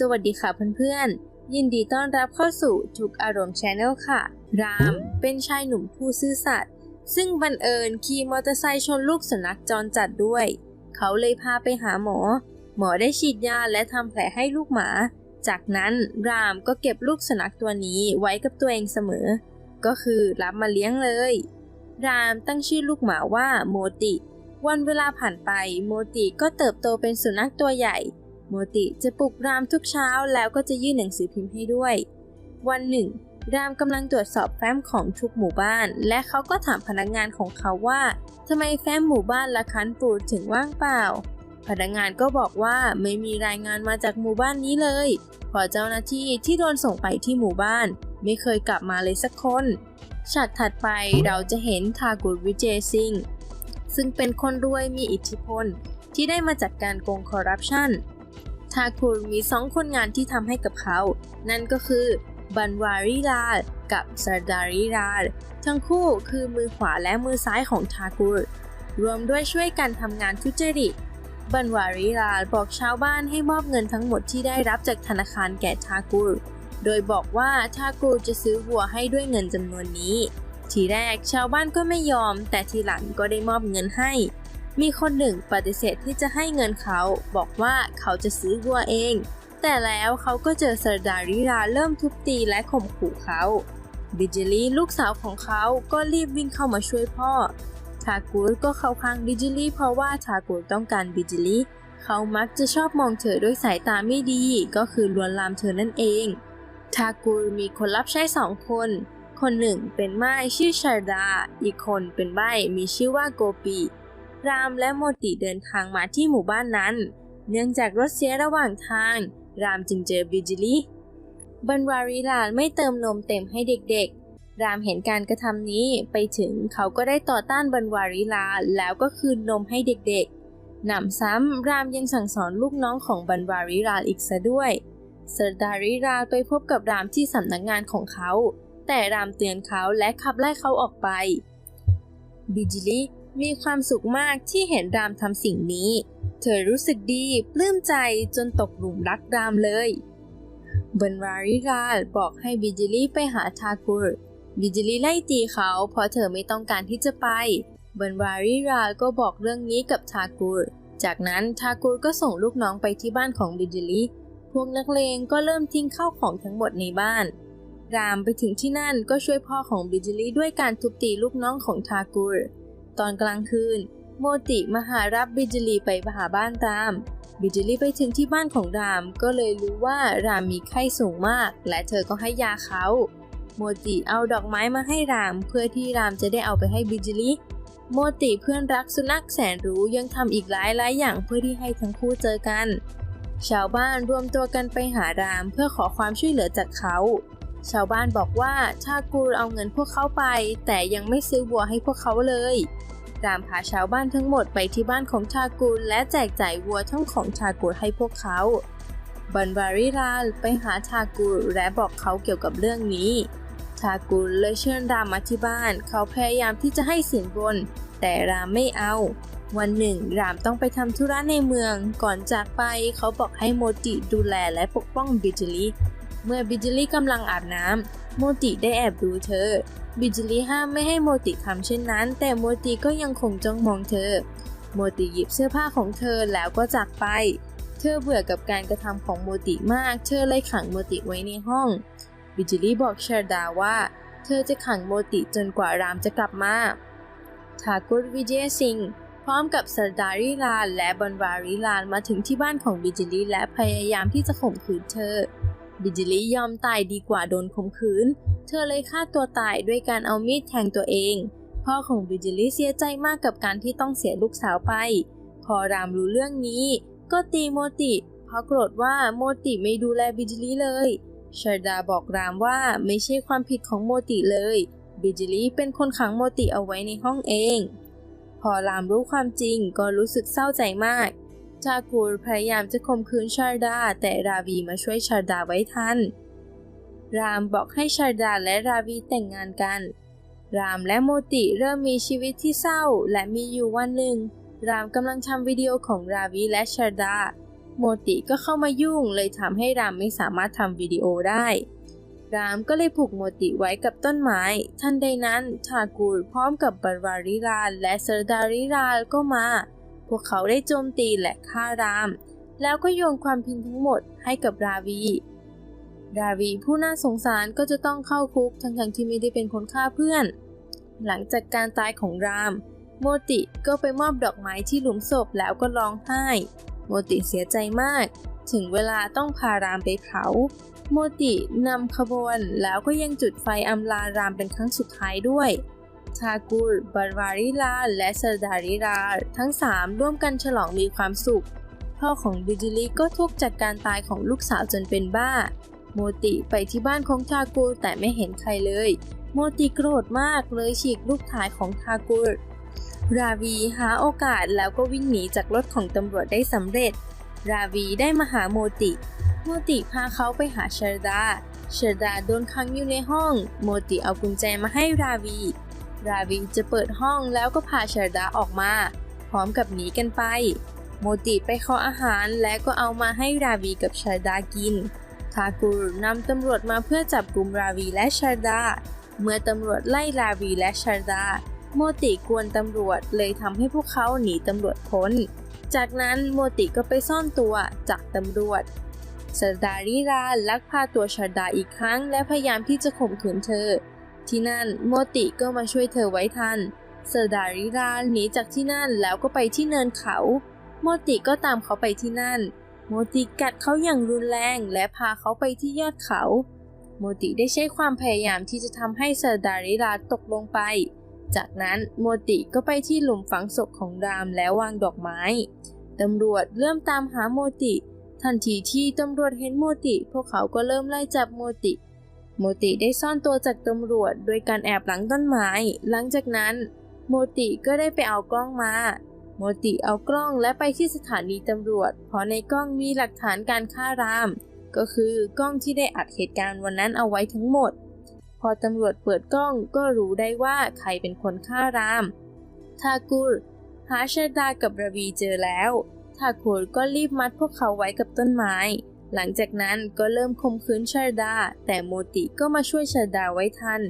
สวัสดีค่ะเพื่อนๆ ยินดีต้อนรับเข้าสู่ทุกอารมณ์ชแนลค่ะ รามเป็นชายหนุ่มผู้ซื่อสัตย์ซึ่งบังเอิญขี่มอเตอร์ไซค์ชนลูกสุนัขจรจัดด้วย เขาเลยพาไปหาหมอ หมอได้ฉีดยาและทำแผลให้ลูกหมา จากนั้นรามก็เก็บลูกสุนัขตัวนี้ไว้กับตัวเองเสมอ ก็คือรับมาเลี้ยงเลย รามตั้งชื่อลูกหมาว่าโมติ วันเวลาผ่านไปโมติก็เติบโตเป็นสุนัขตัวใหญ่ โมติจะปลุกรามทุกเช้าแล้วก็จะยื่นหนังสือพิมพ์ให้ด้วย วันหนึ่ง รามกำลังตรวจสอบแฟ้มของทุกหมู่บ้าน และเขาก็ถามพนักงานของเขาว่าทำไมแฟ้มหมู่บ้านละคันปูดถึงว่างเปล่า พนักงานก็บอกว่าไม่มีรายงานมาจากหมู่บ้านนี้เลยเพอเจ้าหน้าที่ที่โดนส่งไปที่หมู่บ้าน ไม่เคยกลับมาเลยสักคนฉากถัดไปเราจะเห็นทากุรวิเจซิงซึ่งเป็นคนรวยมีอิทธิพลที่ได้มาจากการโกงคอร์รัปชัน ทาคุรมีสองคนงานที่ทำให้กับเขา นั่นก็คือบันวาริลาลกับซาดาริลาลทั้งคู่คือมือขวาและมือซ้ายของทาคุรรวมด้วยช่วยกันทำงานทุจริตบันวาริลาลบอกชาวบ้านให้มอบเงินทั้งหมดที่ได้รับจากธนาคารแก่ทากุรโดยบอกว่าทากูจะซื้อวัวให้ด้วยเงินจำนวนนี้ ทีแรกชาวบ้านก็ไม่ยอม แต่ทีหลังก็ได้มอบเงินให้ มีคนหนึ่งปฏิเสธที่จะให้เงินเขาบอกว่าเขาจะซื้อวัวเอง แต่แล้วเขาก็เจอเซอร์ดาริราเริ่มทุบตีและข่มขู่เขาบิจิลีลูกสาวของเขาก็รีบวิ่งเข้ามาช่วยพ่อทากูรก็เข้าข้างบิจิลีเพราะว่าทากูรต้องการบิจิลีเขามักจะชอบมองเธอด้วยสายตาไม่ดี ก็คือลวนลามเธอนั่นเอง ทากูรมีคนรับใช้สองคน คนหนึ่งเป็นไม้ชื่อชาร์ดา อีกคนเป็นใบมีชื่อว่าโกปี รามและโมติเดินทางมาที่หมู่บ้านนั้น เนื่องจากรถเสียระหว่างทาง รามจึงเจอบิจิลีบันวาริลาไม่เติมนมเต็มให้เด็กๆ รามเห็นการกระทำนี้ไปถึงเขาก็ได้ต่อต้านบันวาริลาแล้วก็คืนนมให้เด็กๆ หนำซ้ำรามยังสั่งสอนลูกน้องของบันวาริลาอีกซะด้วยเซอร์ดาริราไปพบกับรามที่สำนักงงานของเขา แต่รามเตือนเขาและขับไล่เขาออกไป บิจิลี มีความสุขมากที่เห็นรามทำสิ่งนี้ เธอรู้สึกดีปลื้มใจจนตกหลุมรักรามเลยบันวาริราบอกให้บิจิลีไปหาทากุรบิจิลีไล่ตีเขาเพราะเธอไม่ต้องการที่จะไปบันวาริราลก็บอกเรื่องนี้กับทากุรจากนั้นทากุรก็ส่งลูกน้องไปที่บ้านของบิจิลีพวกนักเลงก็เริ่มทิ้งข้าวของทั้งหมดในบ้าน รามไปถึงที่นั่นก็ช่วยพ่อของบิจิลีด้วยการทุบตีลูกน้องของทากุร ตอนกลางคืน โมติมาหารับบิจิลีไปหาบ้านราม บิจิลีไปถึงที่บ้านของราม ก็เลยรู้ว่ารามมีไข้สูงมาก และเธอก็ให้ยาเขา โมติเอาดอกไม้มาให้ราม เพื่อที่รามจะได้เอาไปให้บิจิลีโมติเพื่อนรักสุนัขแสนรู้ยังทำอีกหลายหลายอย่างเพื่อที่ให้ทั้งคู่เจอกัน ชาวบ้านรวมตัวกันไปหารามเพื่อขอความช่วยเหลือจากเขา ชาวบ้านบอกว่าชากูเอาเงินพวกเขาไป แต่ยังไม่ซื้อวัวให้พวกเขาเลยรามพาชาวบ้านทั้งหมดไปที่บ้านของชากูล และแจกจ่ายวัวทั้งของชากูลให้พวกเขาบันบาริลาไปหาชากูลและบอกเขาเกี่ยวกับเรื่องนี้ ชากูลเลยเชิญรามมาที่บ้าน เขาพยายามที่จะให้สินบน แต่รามไม่เอา วันหนึ่ง รามต้องไปทำธุระในเมือง ก่อนจากไปเขาบอกให้โมติดูแลและปกป้องบิจิลี เมื่อบิจิลีกำลังอาบน้ำโมติได้แอบดูเธอ บิจิลีห้ามไม่ให้โมติทำเช่นนั้น แต่โมติก็ยังคงจ้องมองเธอ โมติหยิบเสื้อผ้าของเธอแล้วก็จากไป เธอเบื่อกับการกระทำของโมติมาก เธอเลยขังโมติไว้ในห้อง บิจิลีบอกเชอร์ดาว่า เธอจะขังโมติจนกว่ารามจะกลับมาทากุรวิเจสิงห์พร้อมกับสดาริลานและบันวาริลานมาถึงที่บ้านของบิจิลีและพยายามที่จะข่มขืนเธอ บิจิลียอมตายดีกว่าโดนข่มขืน เธอเลยฆ่าตัวตายด้วยการเอามีดแทงตัวเอง พ่อของบิจิลีเสียใจมากกับการที่ต้องเสียลูกสาวไป พอรามรู้เรื่องนี้ ก็ตีโมติ เพราะโกรธว่าโมติไม่ดูแลบิจิลีเลยชาดาบอกรามว่าไม่ใช่ความผิดของโมติเลย บิจิลีเป็นคนขังโมติเอาไว้ในห้องเอง พอรามรู้ความจริงก็รู้สึกเศร้าใจมาก ชากูรพยายามจะข่มขืนชาดา แต่ราวีมาช่วยชาดาไว้ทัน รามบอกให้ชาดาและราวีแต่งงานกัน รามและโมติเริ่มมีชีวิตที่เศร้า และมีอยู่วันหนึ่ง รามกำลังทำวิดีโอของราวีและชาดา โมติก็เข้ามายุ่งเลยทำให้รามไม่สามารถทำวิดีโอได้รามก็เลยผูกโมติไว้กับต้นไม้ ทันใดนั้นทากูลพร้อมกับบารวาริรานและเซอร์ดาริรานก็มา พวกเขาได้โจมตีและฆ่าราม แล้วก็โยนความผิดทั้งหมดให้กับราวี ราวีผู้น่าสงสารก็จะต้องเข้าคุกทั้งๆที่ไม่ได้เป็นคนฆ่าเพื่อน หลังจากการตายของราม โมติก็ไปมอบดอกไม้ที่หลุมศพแล้วก็ร้องไห้ โมติเสียใจมาก ถึงเวลาต้องพารามไปเผา โมตินำขบวนแล้วก็ยังจุดไฟอำลารามเป็นครั้งสุดท้ายด้วย ทากูลบารวาริลา และเซอร์ดาริลา ทั้งสามร่วมกันฉลองมีความสุข พ่อของดิจิลิก็ทุกข์จากการตายของลูกสาวจนเป็นบ้า โมติไปที่บ้านของทากูลแต่ไม่เห็นใครเลย โมติโกรธมากเลยฉีกลูกถ่ายของทากูลราวีหาโอกาสแล้วก็วิ่งหนีจากรถของตำรวจได้สำเร็จ ราวีได้มาหาโมติ โมติพาเขาไปหาเชรดาเชรดาโดนขังอยู่ในห้อง โมติเอากุญแจมาให้ราวี ราวีจะเปิดห้องแล้วก็พาชอร์ดาออกมา พร้อมกับหนีกันไป โมติไปขออาหารและก็เอามาให้ราวีกับชอร์ดากิน ทากูรนำตำรวจมาเพื่อจับกลุ่มราวีและชอร์ดา เมื่อตำรวจไล่ราวีและชอร์ดา โมติกวนตำรวจเลยทำให้พวกเขาหนีตำรวจพ้น จากนั้นโมติก็ไปซ่อนตัวจากตำรวจเซอร์ดาริราลักพาตัวชาดาอีกครั้งและพยายามที่จะข่มขืนเธอ ที่นั่นโมติก็มาช่วยเธอไว้ทันเซอร์ดาริราหนีจากที่นั่นแล้วก็ไปที่เนินเขา โมติก็ตามเขาไปที่นั่น โมติกัดเขาอย่างรุนแรงและพาเขาไปที่ยอดเขา โมติได้ใช้ความพยายามที่จะทำให้เซอร์ดาริราตกลงไป จากนั้นโมติก็ไปที่หลุมฝังศพของรามแล้ววางดอกไม้ตำรวจเริ่มตามหาโมติ ทันทีที่ตำรวจเห็นโมติ พวกเขาก็เริ่มไล่จับโมติ โมติได้ซ่อนตัวจากตำรวจโดยการแอบหลังต้นไม้ หลังจากนั้น โมติก็ได้ไปเอากล้องมา โมติเอากล้องและไปที่สถานีตำรวจ เพราะในกล้องมีหลักฐานการฆ่าราม ก็คือกล้องที่ได้อัดเหตุการณ์วันนั้นเอาไว้ทั้งหมด พอตำรวจเปิดกล้องก็รู้ได้ว่าใครเป็นคนฆ่าราม ทากูรหาเชอร์ดากับราวีเจอแล้วทากูรก็รีบมัดพวกเขาไว้กับต้นไม้ หลังจากนั้นก็เริ่มข่มขืนชอร์ดา แต่โมติก็มาช่วยชอร์ดาไว้ทัน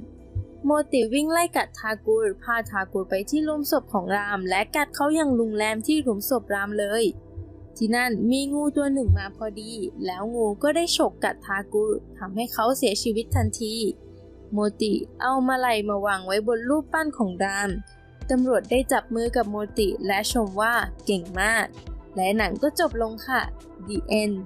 โมติวิ่งไล่กัดทากูรพาทากูรไปที่ลุมศพของราม และกัดเขาอย่างลุงแรมที่หลุมศพรามเลย ที่นั่นมีงูตัวหนึ่งมาพอดี แล้วงูก็ได้ฉกกัดทากูรทำให้เขาเสียชีวิตทันที โมติเอามาลัยมาวางไว้บนรูปปั้นของรามตำรวจได้จับมือกับโมติและชมว่าเก่งมาก และหนังก็จบลงค่ะ The End